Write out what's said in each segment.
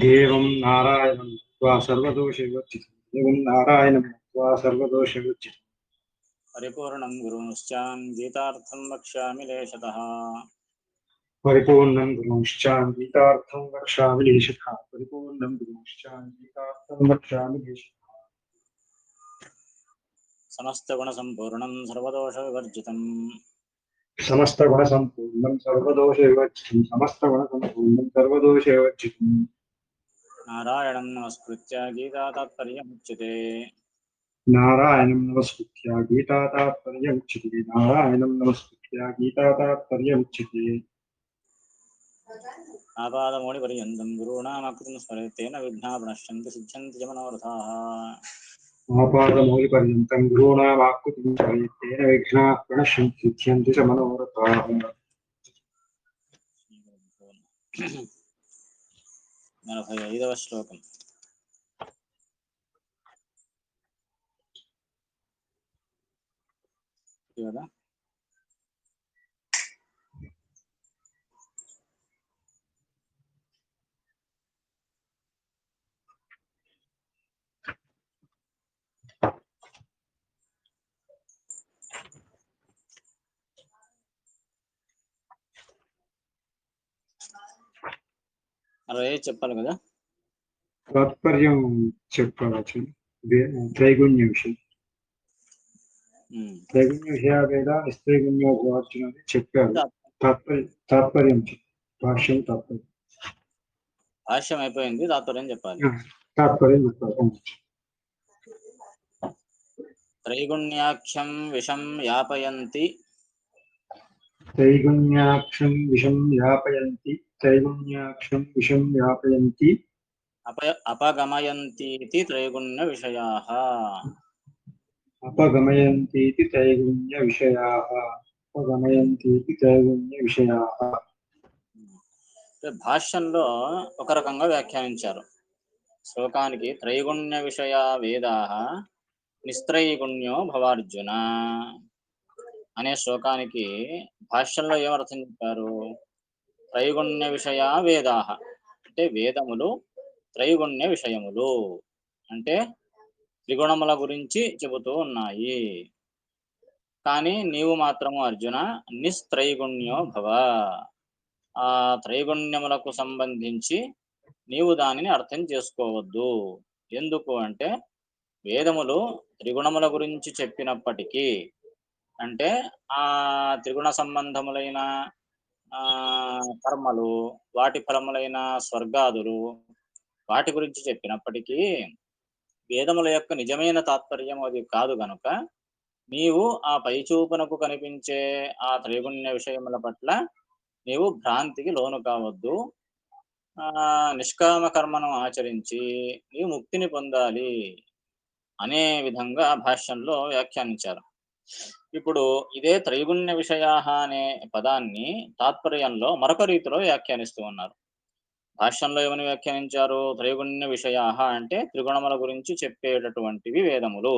దేవం నారాయణం సర్వదోషవివర్జితం దేవం నారాయణం సర్వదోషవివర్జితం పరిపూర్ణం గురుంశ్చాన్ గీతార్థం వక్ష్యామి లేశతః. పరిపూర్ణం గురుంశ్చాన్ గీతార్థం వక్ష్యామి లేశత. పరిపూర్ణం గురుంశ్చాన్ గీతార్థం వక్ష్యామి లేశత. సమస్తగుణ సంపూర్ణం సర్వదోష వివర్జితం సమస్త గుణ సంపూర్ణం సర్వదోష వివర్జితం సమస్త గుణ సంపూర్ణం సర్వదోష వివర్జితం నారాయణం నమస్కృత్య గీతా తాత్పర్యముచ్యతే నారాయణం నమస్కృత్య గీతా తాత్పర్యముచ్యతే నారాయణం నమస్కృత్య గీతా తాత్పర్యముచ్యతే ఆపాదమౌళి పర్యంతం గురూణామకృతం స్మరేత్ తేన విఘ్నా ప్రణశ్యంతి సిద్ధ్యంతి చ మనోరథాః ఆపాదమౌలి పర్యంతం గురూణామాకృతిం తేన విఘ్నా ప్రణశ్యంతి సిద్ధ్యంతి చ మనోరథాః నలభై ఐదవ శ్లోకం. కదా అరవై చెప్పాలి కదా? తాత్పర్యం చెప్పవచ్చు త్రైగుణ్య విషయం. త్రైగుణ్య విషయావేద నిస్త్రైగుణ్య వార్చున అని చెప్పారు. తాత్పర్యం తాత్పర్యం. భాష్యం తాత్పర్యం. భాష్యం అయిపోయింది తాత్పర్యం చెప్పాలి. తాత్పర్యం చెప్పారు త్రైగుణ్యాఖ్యం విషం యాపయంతి త్రైగుణ్యాక్షం విషం యాపయంతి త్రైగుణ్యాక్షం విషం యాపయంతి అప అపగమయంతీతి త్రైగుణ్య విషయాః అపగమయంతీతి త్రైగుణ్య విషయాः అపగమయంతీతి త్రైగుణ్య విషయాः అంటే భాష్యంలో ఒక రకంగా వ్యాఖ్యానించారు. శ్లోకానికి త్రైగుణ్య విషయ వేదా నిస్త్రైగుణ్యో భవార్జున। అనే శ్లోకానికి భాష్యంలో ఏమర్థం చెప్పారు? త్రైగుణ్య విషయ వేదా. అంటే వేదములు త్రైగుణ్య విషయములు. అంటే త్రిగుణముల గురించి చెబుతూ ఉన్నాయి. కానీ నీవు మాత్రము అర్జున నిస్త్రైగుణ్యో భవ. ఆ త్రైగుణ్యములకు సంబంధించి నీవు దానిని అర్థం చేసుకోవద్దు. ఎందుకు అంటే వేదములు త్రిగుణముల గురించి చెప్పినప్పటికీ అంటే ఆ త్రిగుణ సంబంధములైన ఆ కర్మలు వాటి ఫలములైన స్వర్గాదులు వాటి గురించి చెప్పినప్పటికీ వేదముల యొక్క నిజమైన తాత్పర్యం అది కాదు గనుక నీవు ఆ పైచూపునకు కనిపించే ఆ త్రైగుణ్య విషయముల పట్ల నీవు భ్రాంతికి లోను కావద్దు. ఆ నిష్కామ కర్మను ఆచరించి నీవు ముక్తిని పొందాలి అనే విధంగా భాష్యంలో వ్యాఖ్యానించారు. ఇప్పుడు ఇదే త్రైగుణ్య విషయాహ అనే పదాన్ని తాత్పర్యంలో మరొక రీతిలో వ్యాఖ్యానిస్తూ ఉన్నారు. భాష్యంలో ఏమని వ్యాఖ్యానించారు? త్రైగుణ్య విషయాహ అంటే త్రిగుణముల గురించి చెప్పేటటువంటివి వేదములు.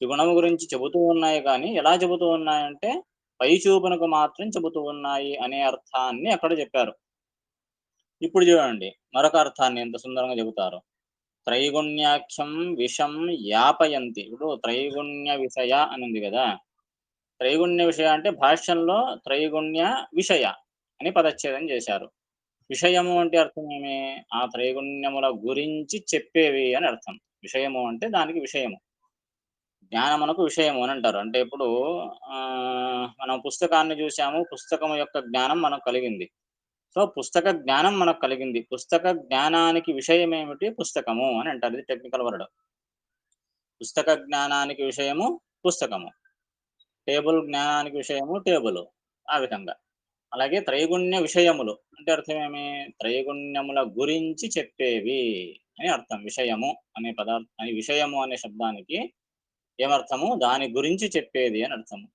త్రిగుణము గురించి చెబుతూ ఉన్నాయి కానీ ఎలా చెబుతూ ఉన్నాయంటే పై చూపునకు మాత్రం చెబుతూ ఉన్నాయి అనే అర్థాన్ని అక్కడ చెప్పారు. ఇప్పుడు చూడండి మరొక అర్థాన్ని ఎంత సుందరంగా చెబుతారు? త్రైగుణ్యాఖ్యం విషం యాపయంతి. ఇప్పుడు త్రైగుణ్య విషయ అని ఉంది కదా. త్రైగుణ్య విషయ అంటే భాష్యంలో త్రైగుణ్య విషయ అని పదచ్ఛేదం చేశారు. విషయము అంటే అర్థం ఏమి? ఆ త్రైగుణ్యముల గురించి చెప్పేవి అని అర్థం. విషయము అంటే దానికి విషయము. జ్ఞానమునకు విషయము అని అంటారు. అంటే ఇప్పుడు ఆ మనం పుస్తకాన్ని చూసాము పుస్తకం యొక్క జ్ఞానం మనకు కలిగింది. సో పుస్తక జ్ఞానం మనకు కలిగింది. పుస్తక జ్ఞానానికి విషయం ఏమిటి పుస్తకము అని అంటారు. ఇది టెక్నికల్ వర్డ్ పుస్తక జ్ఞానానికి విషయము పుస్తకము. టేబుల్ జ్ఞానానికి విషయము టేబుల్ ఆ విధంగా. అలాగే త్రైగుణ్య విషయములు. అంటే అర్థం ఏమి? త్రైగుణ్యముల గురించి చెప్పేవి అని అర్థం. విషయము అనే పదార్థ అని విషయము అనే శబ్దానికి ఏమర్థము? దాని గురించి చెప్పేది అని అర్థము.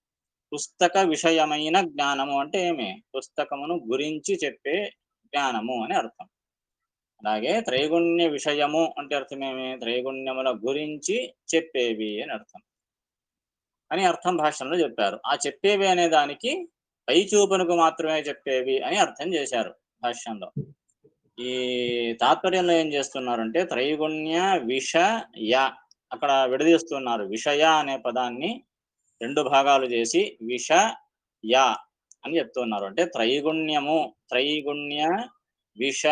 పుస్తక విషయమైన జ్ఞానము అంటే ఏమి? పుస్తకమును గురించి చెప్పే జ్ఞానము అని అర్థం. అలాగే త్రైగుణ్య విషయము అంటే అర్థం ఏమి? త్రైగుణ్యముల గురించి చెప్పేవి అని అర్థం. అని అర్థం భాషలో చెప్పారు. ఆ చెప్పేవి అనే దానికి పై చూపునకు మాత్రమే చెప్పేవి అని అర్థం చేశారు భాష్యంలో. ఈ తాత్పర్యంలో ఏం చేస్తున్నారంటే త్రైగుణ్య విష య అక్కడ విడదీస్తున్నారు. విషయ అనే పదాన్ని రెండు భాగాలు చేసి విష యా అని చెప్తున్నారు. అంటే త్రైగుణ్యము త్రైగుణ్య విష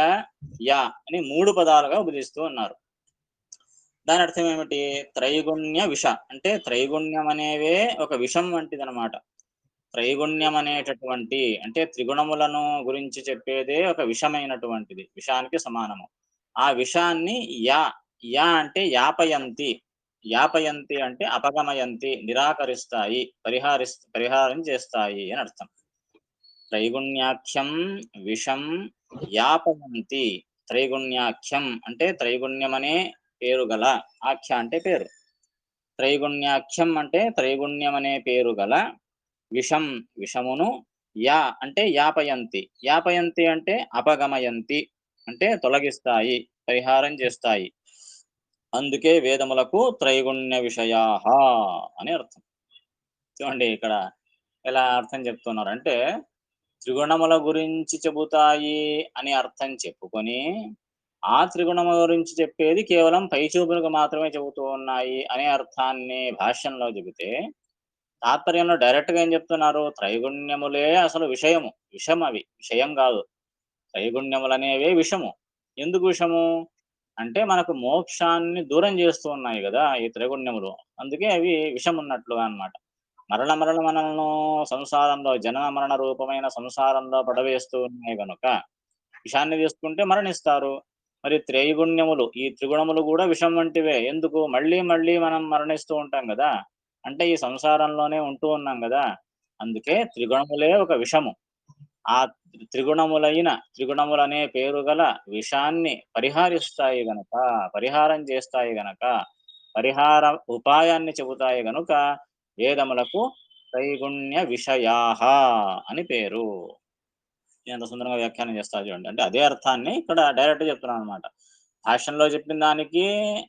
యా అని మూడు పదాలుగా ఉపదిస్తూ ఉన్నారు. దాని అర్థం ఏమిటి? త్రైగుణ్య విష. అంటే త్రైగుణ్యం అనేవే ఒక విషం వంటిది అనమాట త్రైగుణ్యం అనేటటువంటి అంటే త్రిగుణములను గురించి చెప్పేదే ఒక విషమైనటువంటిది. విషానికి సమానము. ఆ విషాన్ని యా యా అంటే యాపయంతి. యాపయంతి అంటే అపగమయంతి నిరాకరిస్తాయి పరిహారిస్ పరిహారం చేస్తాయి అని అర్థం. త్రైగుణ్యాఖ్యం విషం యాపయంతి. త్రైగుణ్యాఖ్యం అంటే త్రైగుణ్యమనే పేరు గల ఆఖ్య అంటే పేరు. త్రైగుణ్యాఖ్యం అంటే త్రైగుణ్యమనే పేరు గల విషం విషమును యా అంటే యాపయంతి. యాపయంతి అంటే అపగమయంతి అంటే తొలగిస్తాయి పరిహారం చేస్తాయి. అందుకే వేదములకు త్రైగుణ్య విషయా అని అర్థం. చూడండి ఇక్కడ ఎలా అర్థం చెప్తున్నారు అంటే త్రిగుణముల గురించి చెబుతాయి అని అర్థం చెప్పుకొని ఆ త్రిగుణముల గురించి చెప్పేది కేవలం పైచూపులకు మాత్రమే చెబుతూ ఉన్నాయి అనే అర్థాన్ని భాష్యంలో చెబితే తాత్పర్యంలో డైరెక్ట్గా ఏం చెప్తున్నారు? త్రైగుణ్యములే అసలు విషయము విషం అవి విషయం కాదు. త్రైగుణ్యములు అనేవే విషము. ఎందుకు విషము? అంటే మనకు మోక్షాన్ని దూరం చేస్తూ ఉన్నాయి కదా ఈ త్రైగుణ్యములు. అందుకే అవి విషం ఉన్నట్లుగా అన్నమాట. మరణ మరణ మనల్ని సంసారంలో జనన మరణ రూపమైన సంసారంలో పడవేస్తూ ఉన్నాయి కనుక విషాన్ని తీసుకుంటే మరణిస్తారు. మరి త్రైగుణ్యములు ఈ త్రిగుణములు కూడా విషం వంటివే. ఎందుకు? మళ్ళీ మళ్ళీ మనం మరణిస్తూ ఉంటాం కదా. అంటే ఈ సంసారంలోనే ఉంటూ ఉన్నాం కదా. అందుకే త్రిగుణములే ఒక విషము. ఆ త్రిగుణములైన త్రిగుణములనే పేరు గల విషాన్ని పరిహారిస్తాయి గనక పరిహారం చేస్తాయి గనక పరిహార ఉపాయాన్ని చెబుతాయి గనుక వేదములకు త్రైగుణ్య విషయాహ అని పేరు. ఎంత సుందరంగా వ్యాఖ్యానం చేస్తారు చూడండి. అంటే అదే అర్థాన్ని ఇక్కడ డైరెక్ట్ చెప్తున్నాను అనమాట భాష్యంలో చెప్పిన దానికి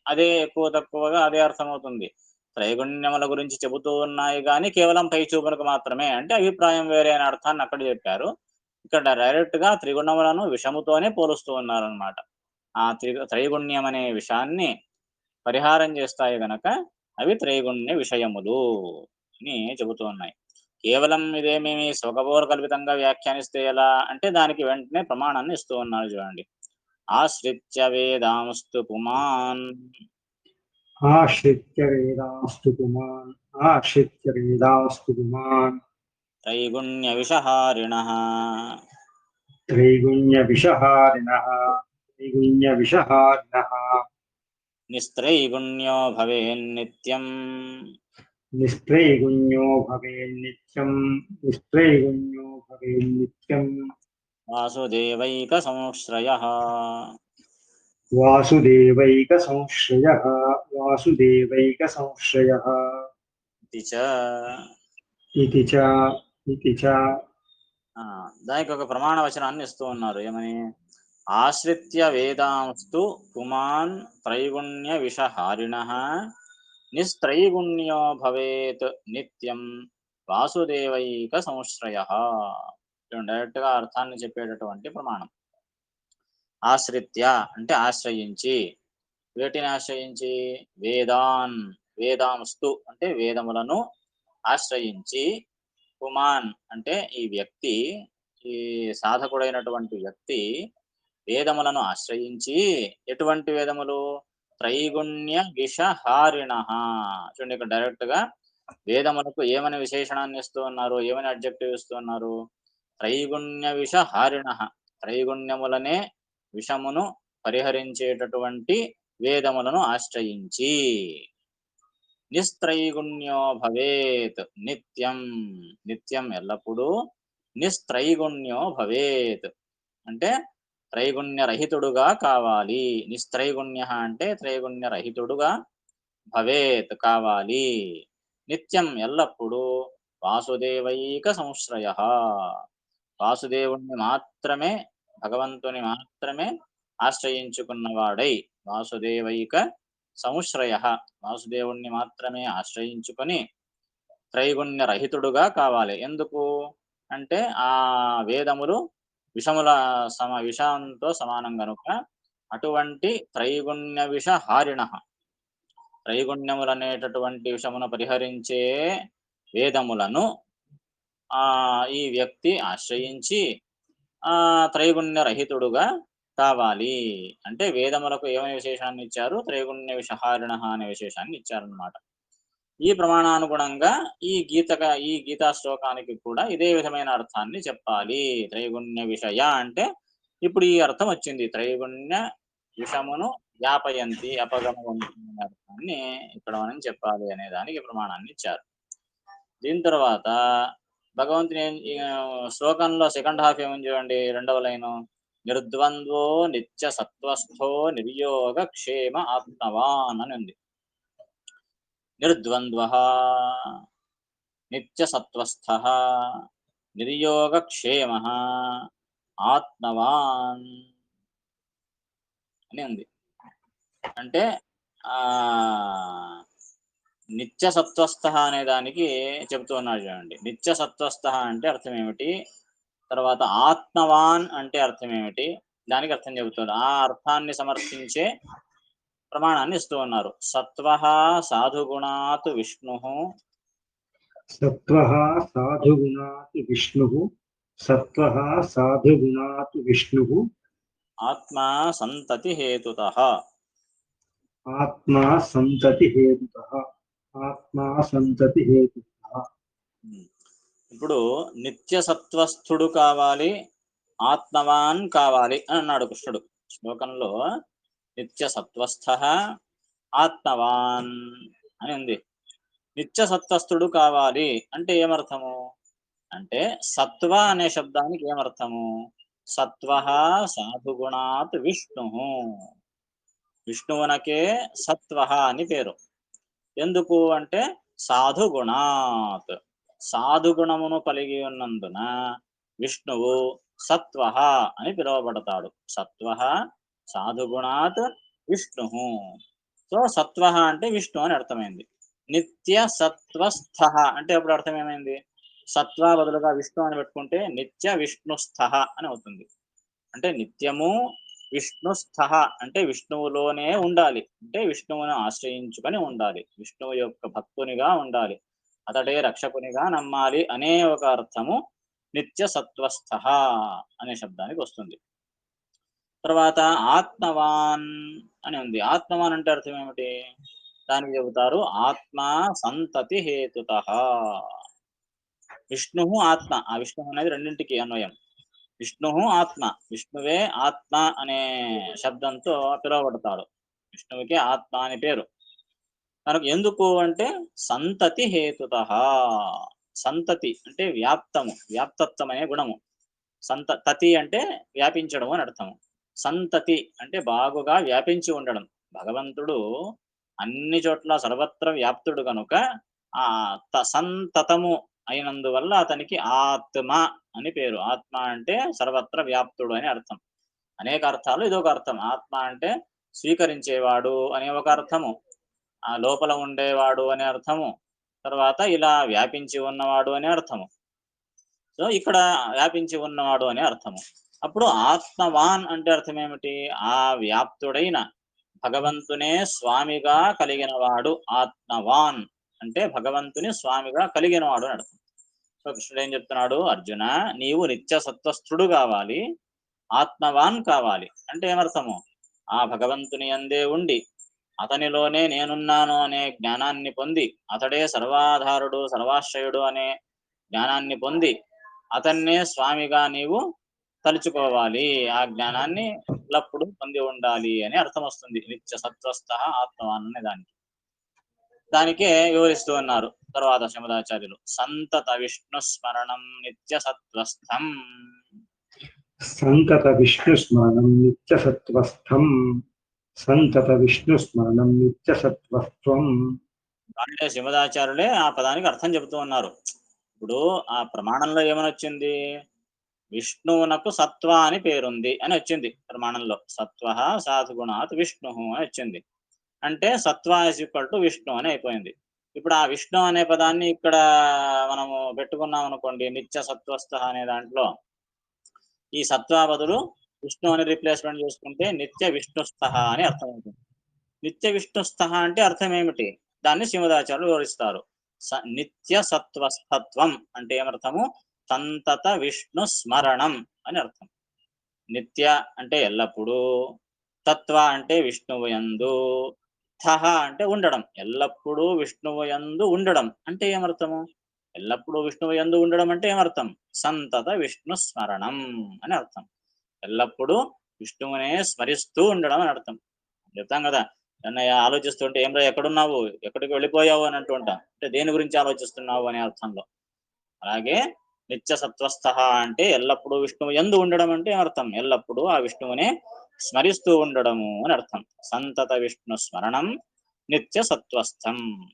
అదే ఎక్కువ తక్కువగా అదే అర్థమవుతుంది. త్రైగుణ్యముల గురించి చెబుతూ ఉన్నాయి కానీ కేవలం పై చూపులకు మాత్రమే. అంటే అభిప్రాయం వేరే అనే అర్థాన్ని అక్కడ చెప్పారు. ఇక్కడ డైరెక్ట్గా త్రిగుణములను విషముతోనే పోలుస్తూ ఉన్నారనమాట ఆ త్రి త్రైగుణ్యం అనే విషయాన్ని పరిహారం చేస్తాయి గనక అవి త్రైగుణ్య విషయములు అని చెబుతూ ఉన్నాయి. కేవలం ఇదేమేమి స్వగబోర కల్పితంగా వ్యాఖ్యానిస్తే ఎలా అంటే దానికి వెంటనే ప్రమాణాన్ని ఇస్తూ ఉన్నారు చూడండి. ఆశ్రిత్య వేదాంస్తు పుమాన్. ఆశ్రిత్య వేదాంస్తు పుమాన్. ఆశ్రిత్య వేదాంస్తు పుమాన్. త్రైగుణ్య విషహారిణ త్రైగుణ్య విషహారిణ త్రైగుణ్య విషహారిణ నిస్త్రైగుణ్యో భవేన్నిత్యం నిస్త్రైగుణ్యో భవేన్నిత్యం నిస్త్రైగుణ్యో భవేన్నిత్యం వాసుదేవైక సంశ్రయ ఇది చ ఆ, దానికి ఒక ప్రమాణ వచనాన్ని ఇస్తూ ఉన్నారు. ఏమని? ఆశ్రిత్య వేదాంస్తు పుమాన్ త్రైగుణ్య విషహారిణ నిస్త్రైగుణ్యో భవేత్ నిత్యం వాసుదేవైక సంశ్రయ. డైరెక్ట్గా అర్థాన్ని చెప్పేటటువంటి ప్రమాణం. ఆశ్రిత్య అంటే ఆశ్రయించి. వేటిని ఆశ్రయించి? వేదాన్ వేదాంస్తు అంటే వేదములను ఆశ్రయించి. పుమాన్ అంటే ఈ వ్యక్తి ఈ సాధకుడైనటువంటి వ్యక్తి వేదములను ఆశ్రయించి ఎటువంటి వేదములు? త్రైగుణ్య విషహారిణ. చూడండి ఇక్కడ డైరెక్ట్గా వేదములకు ఏమని విశేషణాన్ని ఇస్తూ ఉన్నారు? ఏమని అబ్జెక్టివ్ ఇస్తూ ఉన్నారు? త్రైగుణ్య విషహారిణ. త్రైగుణ్యములనే విషమును పరిహరించేటటువంటి వేదములను ఆశ్రయించి నిస్త్రైగుణ్యో భవేత్ నిత్యం నిత్యం ఎల్లప్పుడూ నిస్త్రైగుణ్యో భవేత్. అంటే త్రైగుణ్య రహితుడుగా కావాలి. నిస్త్రైగుణ్య అంటే త్రైగుణ్య రహితుడుగా భవేత్ కావాలి. నిత్యం ఎల్లప్పుడూ వాసుదేవైక సంశ్రయ. వాసుదేవుణ్ణి మాత్రమే భగవంతుని మాత్రమే ఆశ్రయించుకున్నవాడై వాసుదేవైక సంశ్రయ. వాసుదేవుణ్ణి మాత్రమే ఆశ్రయించుకొని త్రైగుణ్య రహితుడుగా కావాలి. ఎందుకు? అంటే ఆ వేదములు విషముల సమ విషంతో సమానం కనుక అటువంటి త్రైగుణ్య విష హారిణ. త్రైగుణ్యములు అనేటటువంటి విషమును పరిహరించే వేదములను ఆ ఈ వ్యక్తి ఆశ్రయించి ఆ త్రైగుణ్య రహితుడుగా కావాలి అంటే వేదములకు ఏమని విశేషాన్ని ఇచ్చారు? త్రైగుణ్య విషహారిణ అనే విశేషాన్ని ఇచ్చారనమాట ఈ ప్రమాణానుగుణంగా ఈ గీతక ఈ గీతా శ్లోకానికి కూడా ఇదే విధమైన అర్థాన్ని చెప్పాలి. త్రైగుణ్య విషయ అంటే ఇప్పుడు ఈ అర్థం వచ్చింది. త్రైగుణ్య విషమును వ్యాపయంతి అపగమవంతి అర్థాన్ని ఇక్కడ మనం చెప్పాలి అనే దానికి ప్రమాణాన్ని ఇచ్చారు. దీని తర్వాత భగవంతుని శ్లోకంలో సెకండ్ హాఫ్ ఏమని చూడండి? రెండవ లైను. నిర్ద్వంద్వో నిత్య సత్వస్థో నిర్యోగ క్షేమ ఆత్మవాన్ అని ఉంది నిర్ద్వంద్వ నిత్య సత్వస్థ నిర్యోగ క్షేమ ఆత్మవాన్ అని ఉంది అంటే ఆ నిత్య సత్వస్థ అనే దానికి చెబుతూ ఉన్నాడు చూడండి. నిత్య సత్వస్థ అంటే అర్థం ఏమిటి? తర్వాత ఆత్మవాన్ అంటే అర్థం ఏమిటి? దానికి అర్థం చెబుతాడు. ఆ అర్థాన్ని సమర్థించే ప్రమాణాన్ని ఇస్తూ ఉన్నారు. సత్వ సాధుగుణాత్ విష్ణు. సత్వ సాధుగుణాత్ విష్ణు. సత్వ సాధుగుణాత్ విష్ణు. ఆత్మా సంతతి హేతుత. ఆత్మా సంతతి హేతుత. ఆత్మా సంతతి హేతు ఇప్పుడు నిత్య సత్వస్థుడు కావాలి ఆత్మవాన్ కావాలి అని అన్నాడు కృష్ణుడు. శ్లోకంలో నిత్య సత్వస్థ ఆత్మవాన్ అని ఉంది. నిత్య సత్వస్థుడు కావాలి అంటే ఏమర్థము? అంటే సత్వ అనే శబ్దానికి ఏమర్థము? సత్వ సాధుగుణాత్ విష్ణు. విష్ణువునకే సత్వ అని పేరు. ఎందుకు అంటే సాధుగుణాత్. సాధుగుణమును కలిగి ఉన్నందున విష్ణువు సత్వ అని పిలువబడతాడు. సత్వ సాధుగుణాత్ విష్ణు సో సత్వ అంటే విష్ణు అని అర్థమైంది. నిత్య సత్వస్థ అంటే అప్పుడు అర్థం ఏమైంది సత్వ బదులుగా విష్ణు అని పెట్టుకుంటే నిత్య విష్ణుస్థ అని అవుతుంది. అంటే నిత్యము విష్ణుస్థ అంటే విష్ణువులోనే ఉండాలి. అంటే విష్ణువును ఆశ్రయించుకొని ఉండాలి. విష్ణువు యొక్క భక్తునిగా ఉండాలి. అతడే రక్షకునిగా నమ్మాలి అనే ఒక అర్థము నిత్య సత్వస్థ అనే శబ్దానికి వస్తుంది. తర్వాత ఆత్మవాన్ అని ఉంది. ఆత్మవాన్ అంటే అర్థం ఏమిటి? దానికి చెబుతారు ఆత్మ సంతతి హేతుత. విష్ణు ఆత్మ. ఆ విష్ణు అనేది రెండింటికి అన్వయం. విష్ణు ఆత్మ. విష్ణువే ఆత్మ అనే శబ్దంతో పిలువబడతాడు. విష్ణువుకి ఆత్మ అని పేరు. కనుక ఎందుకు అంటే సంతతి హేతుత. సంతతి అంటే వ్యాప్తము వ్యాప్తత్వం అనే గుణము. సంత తతి అంటే వ్యాపించడం అని అర్థము. సంతతి అంటే బాగుగా వ్యాపించి ఉండడం. భగవంతుడు అన్ని చోట్ల సర్వత్ర వ్యాప్తుడు కనుక ఆ త- సంతతము అయినందువల్ల అతనికి ఆత్మ అని పేరు. ఆత్మ అంటే సర్వత్ర వ్యాప్తుడు అని అర్థం. అనేక అర్థాలు ఇదొక అర్థం. ఆత్మ అంటే స్వీకరించేవాడు అనే ఒక అర్థము. ఆ లోపల ఉండేవాడు అనే అర్థము. తర్వాత ఇలా వ్యాపించి ఉన్నవాడు అనే అర్థము. సో ఇక్కడ వ్యాపించి ఉన్నవాడు అనే అర్థము. అప్పుడు ఆత్మవాన్ అంటే అర్థం ఏమిటి? ఆ వ్యాప్తుడైన భగవంతునే స్వామిగా కలిగిన వాడు ఆత్మవాన్ అంటే భగవంతుని స్వామిగా కలిగిన వాడు అని అర్థం. సో కృష్ణుడు ఏం చెప్తున్నాడు? అర్జున నీవు నిత్య సత్వస్థుడు కావాలి ఆత్మవాన్ కావాలి. అంటే ఏమర్థము? ఆ భగవంతుని అందే ఉండి అతనిలోనే నేనున్నాను అనే జ్ఞానాన్ని పొంది అతడే సర్వాధారుడు సర్వాశ్రయుడు అనే జ్ఞానాన్ని పొంది అతన్నే స్వామిగా నీవు తలుచుకోవాలి. ఆ జ్ఞానాన్ని ఎల్లప్పుడూ పొంది ఉండాలి అని అర్థం వస్తుంది. నిత్య సత్వస్థ ఆత్మవాన్ అనే దానికి. దానికే వివరిస్తూ ఉన్నారు తర్వాత శమదాచార్యులు సంతత విష్ణు స్మరణం నిత్య సత్వస్థం. సంతత విష్ణు స్మరణం నిత్య సత్వస్థం. సంతత విష్ణు స్మరణం నిత్య సత్వత్వం అంటే శివదాచార్యులే ఆ పదానికి అర్థం చెబుతూ ఉన్నారు. ఇప్పుడు ఆ ప్రమాణంలో ఏమని వచ్చింది విష్ణువునకు సత్వ అని పేరుంది అని వచ్చింది ప్రమాణంలో. సత్వ సాధుగుణాత్ విష్ణు అని వచ్చింది. అంటే సత్వ ఇస్ ఈక్వల్ టు విష్ణు అని అయిపోయింది. ఇప్పుడు ఆ విష్ణు అనే పదాన్ని ఇక్కడ మనము పెట్టుకున్నాం అనుకోండి నిత్య సత్వస్థ అనే దాంట్లో. ఈ సత్వ బదులు విష్ణు అని రిప్లేస్మెంట్ చేసుకుంటే నిత్య విష్ణుస్థ అని అర్థమవుతుంది. నిత్య విష్ణుస్థ అంటే అర్థం ఏమిటి? దాన్ని సింహదాచార్యులు వివరిస్తారు. స- నిత్య సత్వస్థత్వం అంటే ఏమర్థము? సంతత విష్ణు స్మరణం అని అర్థం. నిత్య అంటే ఎల్లప్పుడూ తత్వ అంటే విష్ణువు యందు థహ అంటే ఉండడం. ఎల్లప్పుడూ విష్ణువు యందు ఉండడం అంటే ఏమర్థము? ఎల్లప్పుడూ విష్ణువు యందు ఉండడం అంటే ఏమర్థం? సంతత విష్ణు స్మరణం అని అర్థం. ఎల్లప్పుడూ విష్ణువునే స్మరిస్తూ ఉండడం అని అర్థం. చెప్తాం కదా అన్నయ్య ఆలోచిస్తుంటే ఏమ్రా ఎక్కడున్నావు? ఎక్కడికి వెళ్ళిపోయావు? అని అంటుంటా అంటే దేని గురించి ఆలోచిస్తున్నావు అనే అర్థంలో. అలాగే నిత్య సత్వస్థ అంటే ఎల్లప్పుడూ విష్ణువు ఎందు ఉండడం అంటే అర్థం. ఎల్లప్పుడూ ఆ విష్ణువునే స్మరిస్తూ ఉండడము అని అర్థం. సంతత విష్ణు స్మరణం నిత్య సత్వస్థం.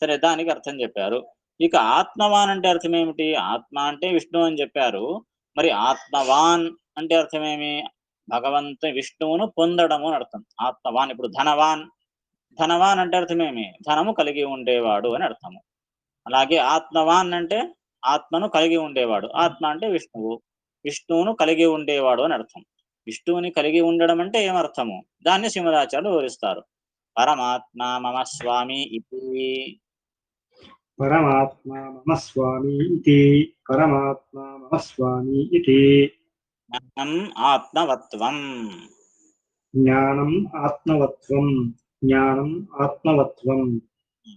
సరే దానికి అర్థం చెప్పారు. ఇక ఆత్మవాన్ అంటే అర్థం ఏమిటి? ఆత్మ అంటే విష్ణు అని చెప్పారు. మరి ఆత్మవాన్ అంటే అర్థమేమి? భగవంతు విష్ణువును పొందడము అని అర్థం. ఆత్మవాన్ ఇప్పుడు ధనవాన్. ధనవాన్ అంటే అర్థమేమి? ధనము కలిగి ఉండేవాడు అని అర్థము. అలాగే ఆత్మవాన్ అంటే ఆత్మను కలిగి ఉండేవాడు. ఆత్మ అంటే విష్ణువు. విష్ణువును కలిగి ఉండేవాడు అని అర్థం. విష్ణువుని కలిగి ఉండడం అంటే ఏమర్థము దాన్ని సింహరాచార్యులు వివరిస్తారు. పరమాత్మ మమ స్వామి ఇది. పరమాత్మ మమ స్వామి ఇది. పరమాత్మ మమ స్వామి ఇది. జ్ఞానం ఆత్మవత్వం. జ్ఞానం ఆత్మవత్వం జ్ఞానం ఆత్మవత్వం.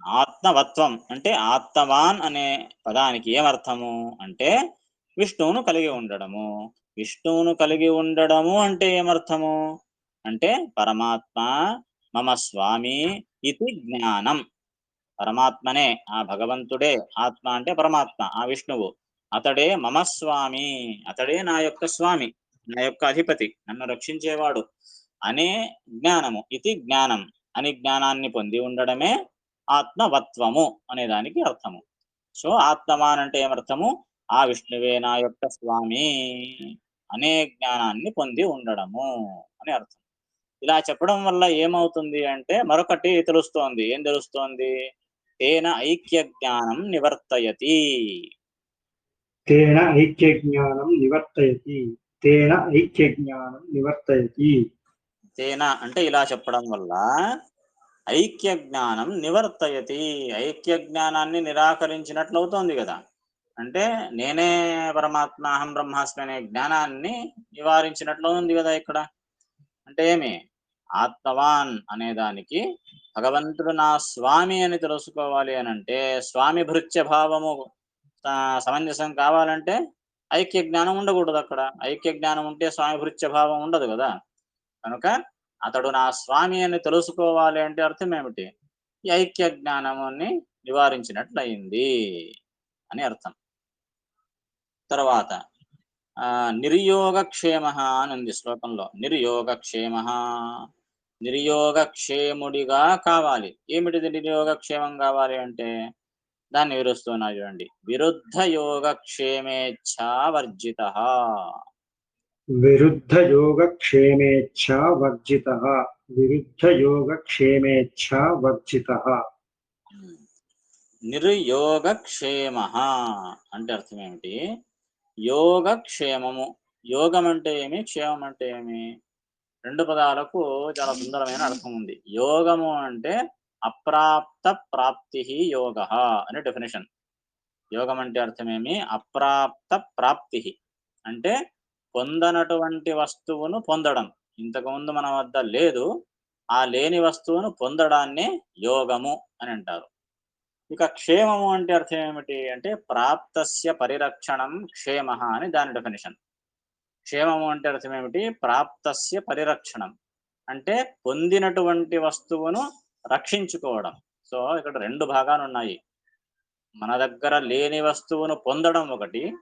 ఆత్మవత్వం అంటే ఆత్మవాన్ అనే పదానికి ఏమర్థము అంటే విష్ణువును కలిగి ఉండడము. విష్ణువును కలిగి ఉండడము అంటే ఏమర్థము అంటే పరమాత్మ మమ స్వామి ఇది జ్ఞానం. పరమాత్మనే ఆ భగవంతుడే ఆత్మ అంటే పరమాత్మ ఆ విష్ణువు. అతడే మమ స్వామి అతడే నా యొక్క స్వామి నా యొక్క అధిపతి నన్ను రక్షించేవాడు అనే జ్ఞానము. ఇది జ్ఞానం అని జ్ఞానాన్ని పొంది ఉండడమే ఆత్మవత్వము అనే దానికి అర్థము. సో ఆత్మవాన్ అంటే ఏమర్థము? ఆ విష్ణువే నా యొక్క స్వామి అనే జ్ఞానాన్ని పొంది ఉండడము అని అర్థం. ఇలా చెప్పడం వల్ల ఏమవుతుంది అంటే మరొకటి తెలుస్తోంది. ఏం తెలుస్తోంది? తేన ఐక్య జ్ఞానం నివర్తయతి. తేన ఐక్య జ్ఞానం నివర్తయతి. తేన ఐక్య జ్ఞానం నివర్తయతి. తేన అంటే ఇలా చెప్పడం వల్ల ఐక్య జ్ఞానం నివర్తయతి. ఐక్య జ్ఞానాన్ని నిరాకరించినట్లు అవుతోంది కదా. అంటే నేనే పరమాత్మ అహం బ్రహ్మాస్మి అనే జ్ఞానాన్ని నివారించినట్లు ఉంది కదా ఇక్కడ. అంటే ఏమి? ఆత్మవాన్ అనే దానికి భగవంతుడు నా స్వామి అని తెలుసుకోవాలి అని అంటే స్వామి భృత్య భావము సమంజసం కావాలంటే ఐక్య జ్ఞానం ఉండకూడదు అక్కడ. ఐక్య జ్ఞానం ఉంటే స్వామి భృత్య భావం ఉండదు కదా. కనుక అతడు నా స్వామి అని తెలుసుకోవాలి అంటే అర్థం ఏమిటి? ఈ ఐక్య జ్ఞానముని నివారించినట్లయింది అని అర్థం. తర్వాత ఆ నిర్యోగక్షేమ అని ఉంది శ్లోకంలో. నిర్యోగక్షేమ. నిర్యోగక్షేముడిగా కావాలి. ఏమిటిది నిర్యోగక్షేమం కావాలి అంటే? దాన్ని వివరిస్తున్నా చూడండి. విరుద్ధ యోగక్షేమేచ్ఛా వర్జిత. విరుద్ధ యోగ క్షేమేచ్ఛ వర్జిత. విరుద్ధ యోగ క్షేమేచ్ఛ వర్జిత. నిర్యోగక్షేమ అంటే అర్థం ఏమిటి? యోగక్షేమము. యోగం అంటే ఏమి? క్షేమం అంటే ఏమి? రెండు పదాలకు చాలా సుందరమైన అర్థం ఉంది. యోగము అంటే అప్రాప్త ప్రాప్తి యోగ అనే డెఫినేషన్ యోగం అంటే అర్థమేమి? అప్రాప్త ప్రాప్తి అంటే పొందనటువంటి వస్తువును పొందడం. ఇంతకుముందు మన వద్ద లేదు. ఆ లేని వస్తువును పొందడాన్ని యోగము అని అంటారు. ఇక క్షేమము అంటే అర్థం ఏమిటి? అంటే ప్రాప్తస్య పరిరక్షణం క్షేమ అని దాని డెఫినేషన్ క్షేమము అంటే అర్థం ఏమిటి? ప్రాప్తస్య పరిరక్షణం. అంటే పొందినటువంటి వస్తువును రక్షించుకోవడం. సో ఇక్కడ రెండు భాగాలు ఉన్నాయి మన దగ్గర లేని వస్తువును పొందడం ఒకటి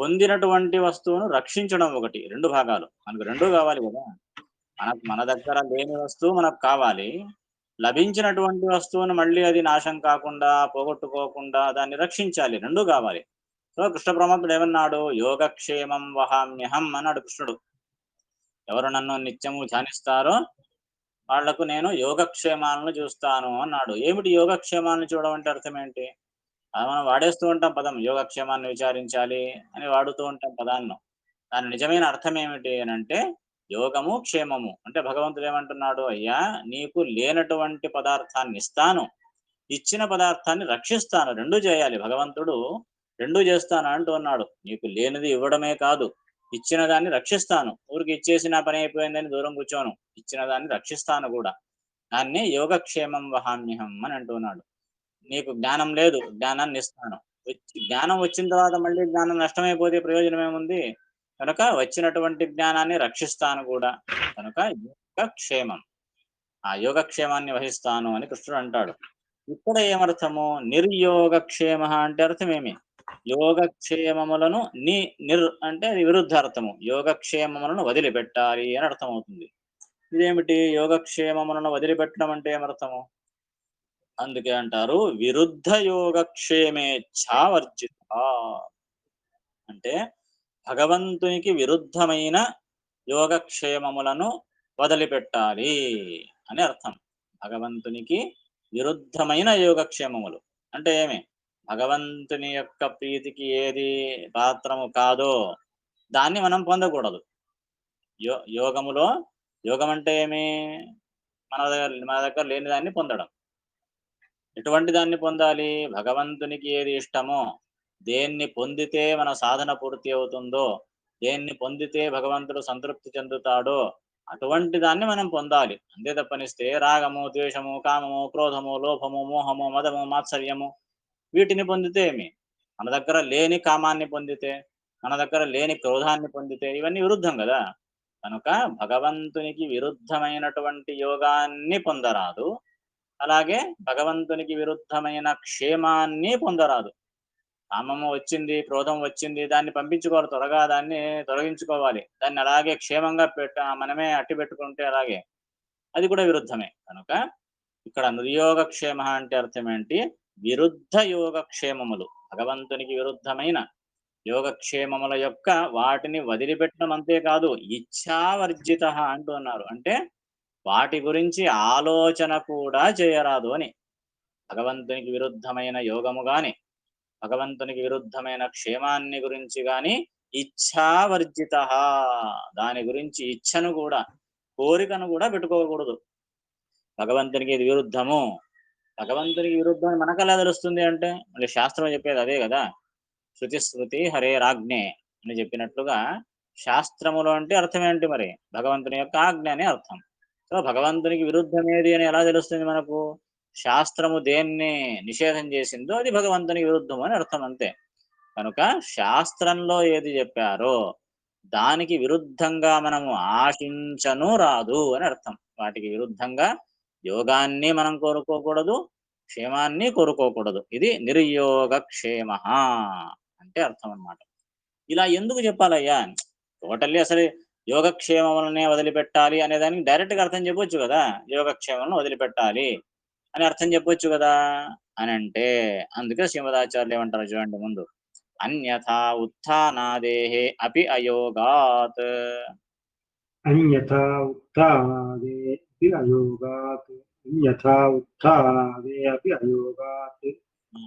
పొందినటువంటి వస్తువును రక్షించడం ఒకటి రెండు భాగాలు. మనకు రెండు కావాలి కదా. మన మన దగ్గర లేని వస్తువు మనకు కావాలి. లభించినటువంటి వస్తువును మళ్ళీ అది నాశం కాకుండా పోగొట్టుకోకుండా దాన్ని రక్షించాలి. రెండు కావాలి. సో కృష్ణ పరమాత్ముడు ఏమన్నాడు? యోగక్షేమం వహామ్యహం అన్నాడు కృష్ణుడు. ఎవరు నన్ను నిత్యము ధ్యానిస్తారో వాళ్ళకు నేను యోగక్షేమాలను చూస్తాను అన్నాడు. ఏమిటి యోగక్షేమాలను చూడమంటే అర్థం ఏంటి? అది మనం వాడేస్తూ ఉంటాం పదం యోగక్షేమాన్ని విచారించాలి అని వాడుతూ ఉంటాం పదాన్ని దాని నిజమైన అర్థం ఏమిటి అని అంటే యోగము క్షేమము. అంటే భగవంతుడు ఏమంటున్నాడు? అయ్యా నీకు లేనటువంటి పదార్థాన్ని ఇస్తాను. ఇచ్చిన పదార్థాన్ని రక్షిస్తాను. రెండు చేయాలి. భగవంతుడు రెండు చేస్తాను అంటూ ఉన్నాడు. నీకు లేనిది ఇవ్వడమే కాదు. ఇచ్చిన దాన్ని రక్షిస్తాను. ఊరికి ఇచ్చేసి నా పని అయిపోయిందని దూరం కూర్చోను. ఇచ్చిన దాన్ని రక్షిస్తాను కూడా. దాన్ని యోగక్షేమం వహామ్యహం అని అంటున్నాడు. నీకు జ్ఞానం లేదు జ్ఞానాన్ని ఇస్తాను. జ్ఞానం వచ్చిన తర్వాత మళ్ళీ జ్ఞానం నష్టమైపోతే ప్రయోజనం ఏముంది? కనుక వచ్చినటువంటి జ్ఞానాన్ని రక్షిస్తాను కూడా. కనుక యోగక్షేమం. ఆ యోగక్షేమాన్ని వహిస్తాను అని కృష్ణుడు అంటాడు. ఇక్కడ ఏమర్థము? నిర్యోగక్షేమ అంటే అర్థం ఏమి యోగక్షేమములను ని నిర్ అంటే విరుద్ధ విరుద్ధార్థము యోగక్షేమములను వదిలిపెట్టాలి అని అర్థం అవుతుంది ఇదేమిటి? యోగక్షేమములను వదిలిపెట్టడం అంటే ఏమర్థము? అందుకే అంటారు విరుద్ధ యోగక్షేమేచ్ఛావర్జిత అంటే భగవంతునికి విరుద్ధమైన యోగక్షేమములను వదిలిపెట్టాలి అని అర్థం. భగవంతునికి విరుద్ధమైన యోగక్షేమములు అంటే ఏమే? భగవంతుని యొక్క ప్రీతికి ఏది పాత్రము కాదో దాన్ని మనం పొందకూడదు. యో యోగములో యోగం అంటే ఏమి? మన దగ్గర మన దగ్గర లేని దాన్ని పొందడం. ఎటువంటి దాన్ని పొందాలి? భగవంతునికి ఏది ఇష్టమో దేన్ని పొందితే మన సాధన పూర్తి అవుతుందో దేన్ని పొందితే భగవంతుడు సంతృప్తి చెందుతాడో అటువంటి దాన్ని మనం పొందాలి. అంతే తప్పనిస్తే రాగము ద్వేషము కామము క్రోధము లోభము మోహము మదము మాత్సర్యము వీటిని పొందితే ఏమి? మన దగ్గర లేని కామాన్ని పొందితే మన దగ్గర లేని క్రోధాన్ని పొందితే ఇవన్నీ విరుద్ధం కదా? కనుక భగవంతునికి విరుద్ధమైనటువంటి యోగాన్ని పొందరాదు. అలాగే భగవంతునికి విరుద్ధమైన క్షేమాన్ని పొందరాదు. కామము వచ్చింది క్రోధం వచ్చింది దాన్ని పంపించుకోవాలి త్వరగా దాన్ని తొలగించుకోవాలి. దాన్ని అలాగే క్షేమంగా పెట్ట మనమే అట్టి పెట్టుకుంటే అలాగే. అది కూడా విరుద్ధమే. కనుక ఇక్కడ నిర్యోగ క్షేమ అంటే అర్థం ఏంటి? విరుద్ధ యోగక్షేమములు. భగవంతునికి విరుద్ధమైన యోగక్షేమముల యొక్క వాటిని వదిలిపెట్టడం అంతేకాదు ఇచ్ఛావర్జిత అంటున్నారు. అంటే వాటి గురించి ఆలోచన కూడా చేయరాదు అని. భగవంతునికి విరుద్ధమైన యోగము గాని భగవంతునికి విరుద్ధమైన క్షేమాన్ని గురించి గాని ఇచ్ఛావర్జిత దాని గురించి ఇచ్ఛను కూడా కోరికను కూడా పెట్టుకోకూడదు. భగవంతునికి ఇది విరుద్ధము. భగవంతునికి విరుద్ధం అని మనకు ఎలా తెలుస్తుంది అంటే మళ్ళీ శాస్త్రం చెప్పేది అదే కదా. శృతి స్మృతి హరే రాజ్ఞే అని చెప్పినట్లుగా శాస్త్రములు అంటే అర్థం ఏంటి మరి? భగవంతుని యొక్క ఆజ్ఞ అని అర్థం. సో భగవంతునికి విరుద్ధమేది అని ఎలా తెలుస్తుంది మనకు? శాస్త్రము దేన్ని నిషేధం చేసిందో అది భగవంతునికి విరుద్ధం అని అర్థం అంతే. కనుక శాస్త్రంలో ఏది చెప్పారో దానికి విరుద్ధంగా మనము ఆశించను రాదు అని అర్థం. వాటికి విరుద్ధంగా యోగాన్ని మనం కోరుకోకూడదు క్షేమాన్ని కోరుకోకూడదు. ఇది నిర్యోగ క్షేమ అంటే అర్థం అన్నమాట ఇలా ఎందుకు చెప్పాలయ్యా? టోటల్లీ అసలు యోగక్షేమములనే వదిలిపెట్టాలి అనే దానికి డైరెక్ట్గా అర్థం చెప్పొచ్చు కదా. యోగక్షేమలను వదిలిపెట్టాలి అని అర్థం చెప్పొచ్చు కదా అని అంటే అందుకే శ్రీమదాచార్యులు ఏమంటారు చూడండి ముందు. అన్యథా ఉత్థానాదేహే అపి అయోగాత్. అన్యథా ఉత్థానాదే అపి అయోగాత్ అన్యథా ఉత్థానాదే అపి అయోగాత్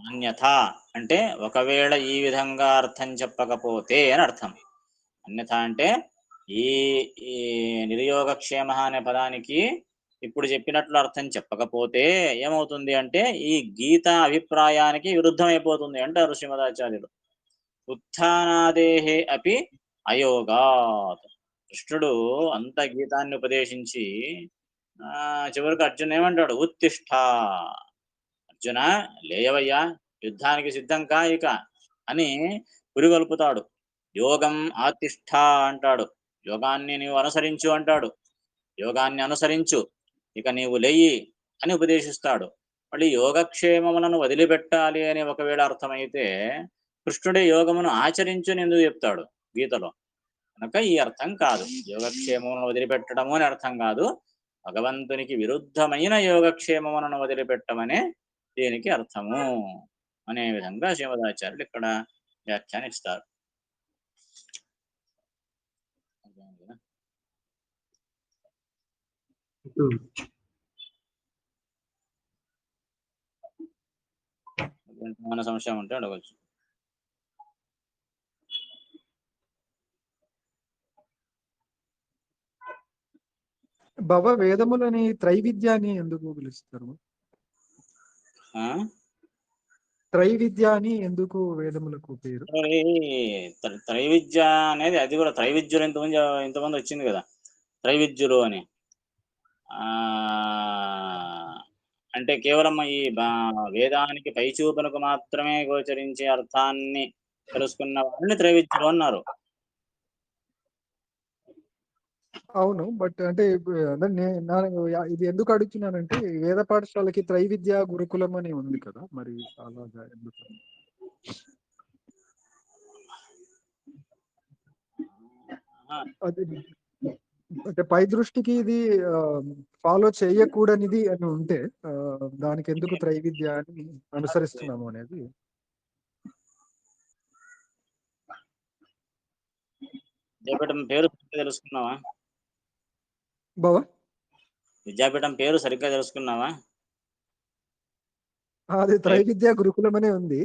అన్యథా అంటే ఒకవేళ ఈ విధంగా అర్థం చెప్పకపోతే అని అర్థం అన్యథ అంటే ఈ ఈ నిర్యోగక్షేమ అనే పదానికి ఇప్పుడు చెప్పినట్లు అర్థం చెప్పకపోతే ఏమవుతుంది అంటే ఈ గీత అభిప్రాయానికి విరుద్ధమైపోతుంది అంటారు శ్రీమదాచార్యుడు ఉత్థానాదేహే అపి అయోగాత్ కృష్ణుడు అంత గీతాన్ని ఉపదేశించి చివరికి అర్జున్ ఏమంటాడు? ఉత్తిష్ట. అర్జున లేయవయ్యా యుద్ధానికి సిద్ధం కా ఇక అని పురిగొల్పుతాడు. యోగం ఆతిష్ట అంటాడు. యోగాన్ని నీవు అనుసరించు అంటాడు. యోగాన్ని అనుసరించు. ఇక నీవు లేయి అని ఉపదేశిస్తాడు. మళ్ళీ యోగక్షేమములను వదిలిపెట్టాలి అని ఒకవేళ అర్థమైతే కృష్ణుడే యోగమును ఆచరించుని ఎందుకు చెప్తాడు గీతలో. కనుక ఈ అర్థం కాదు. యోగక్షేమములను వదిలిపెట్టడము అని అర్థం కాదు. భగవంతునికి విరుద్ధమైన యోగక్షేమములను వదిలిపెట్టమనే దీనికి అర్థము అనే విధంగా శ్రీమదాచార్యులు ఇక్కడ వ్యాఖ్యానిస్తారు. ఏమైనా సంశయం ఉంటే అడగచ్చు. భవ వేదములని త్రైవిద్య అని ఎందుకు పిలుస్తారు? త్రైవిద్య అని ఎందుకు వేదములకు పేరు? త్రైవిద్య అనేది అది కూడా త్రైవిద్యులు ఇంతమంది ఇంతమంది వచ్చింది కదా. త్రైవిద్యులు అని. ఆ అంటే కేవలం ఈ వేదానికి పైచూపునకు మాత్రమే గోచరించే అర్థాన్ని తెలుసుకున్న వారిని త్రైవిద్యులు అన్నారు. అవును. బట్ అంటే ఇప్పుడు అదే నే- నా- ఇది ఎందుకు అడుగుతున్నానంటే వేద పాఠశాలకి త్రైవిద్య గురుకులం అని ఉంది కదా మరి అలాగా ఎందుకు? అది అంటే పై దృష్టికి ఇది ఫాలో చేయకూడనిది అని ఉంటే దానికి ఎందుకు త్రైవిద్య అని అనుసరిస్తున్నాము అనేది. పేరు తెలుసుకున్నావా బావా? విద్యాపీఠం పేరు సరిగ్గా తెలుసుకున్నావా? అది త్రైవిద్య గురుకులం అనే ఉంది.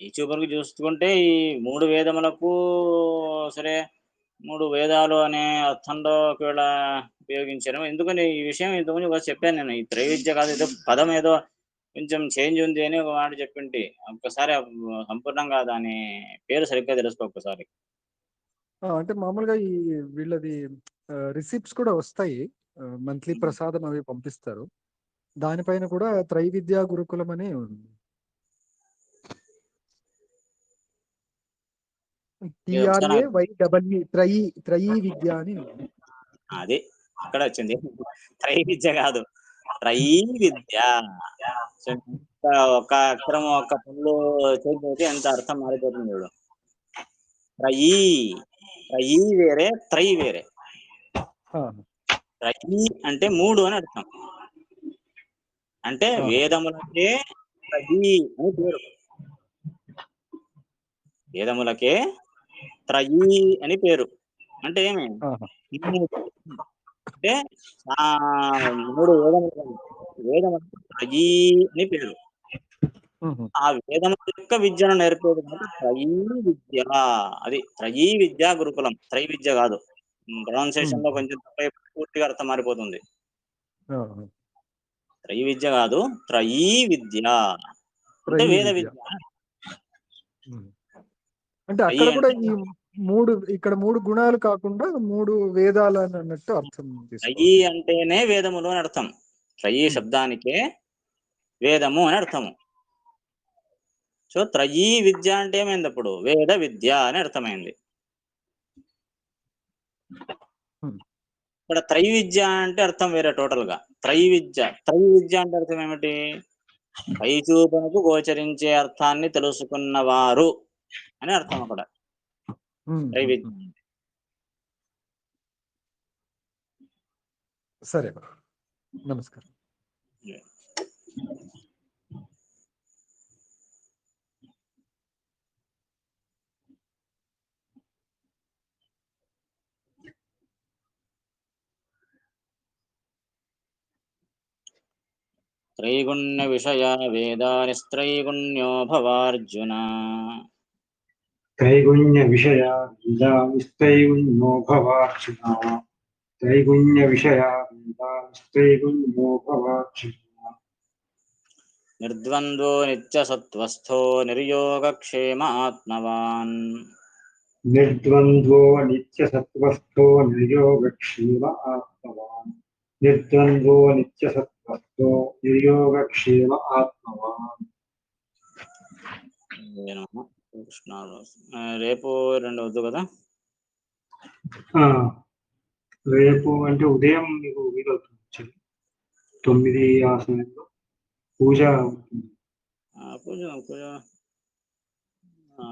ఈ చూపరికి చూసుకుంటే ఈ మూడు వేదములకు సరే మూడు వేదాలు అనే అర్థంలో ఒకవేళ ఉపయోగించాను ఎందుకని ఈ విషయం ఇంతకుముందు ఒకసారి చెప్పాను నేను. ఈ త్రైవిద్య కాదు ఏదో పదం ఏదో కొంచెం చేంజ్ ఉంది అని ఒక మాట చెప్పింటి. ఒక్కసారి సంపూర్ణంగా దాని పేరు సరిగ్గా తెలుసుకో ఒక్కసారి. ఆ, అంటే మామూలుగా ఈ వీళ్ళది రిసిప్ట్స్ కూడా వస్తాయి. మంత్లీ. ప్రసాదం అవి పంపిస్తారు. దానిపైన కూడా త్రైవిద్య గురుకులం అనే ఉంది. టిఆర్ఏ త్రయీ త్రయీ విద్య అని ఉంది. అది అక్కడ వచ్చింది. త్రైవిద్య కాదు. త్రై విద్య సో ఒక అక్షరం ఒక పనులు చేసి ఎంత అర్థం మారిపోతుంది చూడు. త్రయీ త్రయీ వేరే త్రై వేరే. త్రయీ అంటే మూడు అని అర్థం. అంటే. వేదములకే త్రయీ అని పేరు. వేదములకే త్రయీ అని పేరు. అంటే ఏమి. అంటే ఆ మూడు వేదములు. వేదములకు త్రయీ అని పేరు. ఆ వేదము యొక్క విద్యను నేర్పేది కనుక త్రయీ విద్య. అది త్రయీ విద్యా గురుకులం. త్రై విద్య కాదు. ప్రొనౌన్సియేషన్లో కొంచెం పూర్తిగా అర్థం మారిపోతుంది. ఆహా. త్రై విద్య కాదు త్రయీ విద్య. అంటే త్రయీ వేద విద్య. అంటే అక్కడ కూడా అంటే ఈ మూడు ఇక్కడ మూడు గుణాలు కాకుండా మూడు వేదాలు అని అన్నట్టు అర్థం తీసుకోవాలి. త్రయీ అంటేనే వేదములు అని అర్థం. త్రయీ శబ్దానికే వేదము అని అర్థము. సో త్రయీ విద్య అంటే ఏమైంది అప్పుడు? వేద విద్య అని అర్థమైంది. ఇక్కడ త్రై విద్య అంటే అర్థం వేరే టోటల్గా త్రై విద్య. త్రై విద్య అంటే అర్థం ఏమిటి? పైచూపనకు గోచరించే అర్థాన్ని తెలుసుకున్నవారు అని అర్థం అక్కడ. త్రై విద్య. సరే. నమస్కారం. త్రైగుణ్య విషయ వేదానిస్త్రైగుణ్యో భవార్జున త్రైగుణ్య విషయ వేదానిస్త్రైగుణ్యో భవార్జున త్రైగుణ్య విషయ వేదానిస్త్రైగుణ్యో భవార్జున నిర్ద్వంద్వో నిత్యసత్వస్థో నిర్యోగక్షేమ ఆత్మవాన్ నిర్ద్వంద్వో నిత్యసత్వస్థో నిర్యోగక్షేమ నిత్యసత్వస్థో నిర్యోగక్షేమ ఆత్మవాన్ రేపు రెండు వద్దు కదా? ఆ, రేపు అంటే ఉదయం మీకు వీలవుతుంది. తొమ్మిది ఆ సమయంలో పూజ ఉంటుంది. పూజ పూజ. ఆ,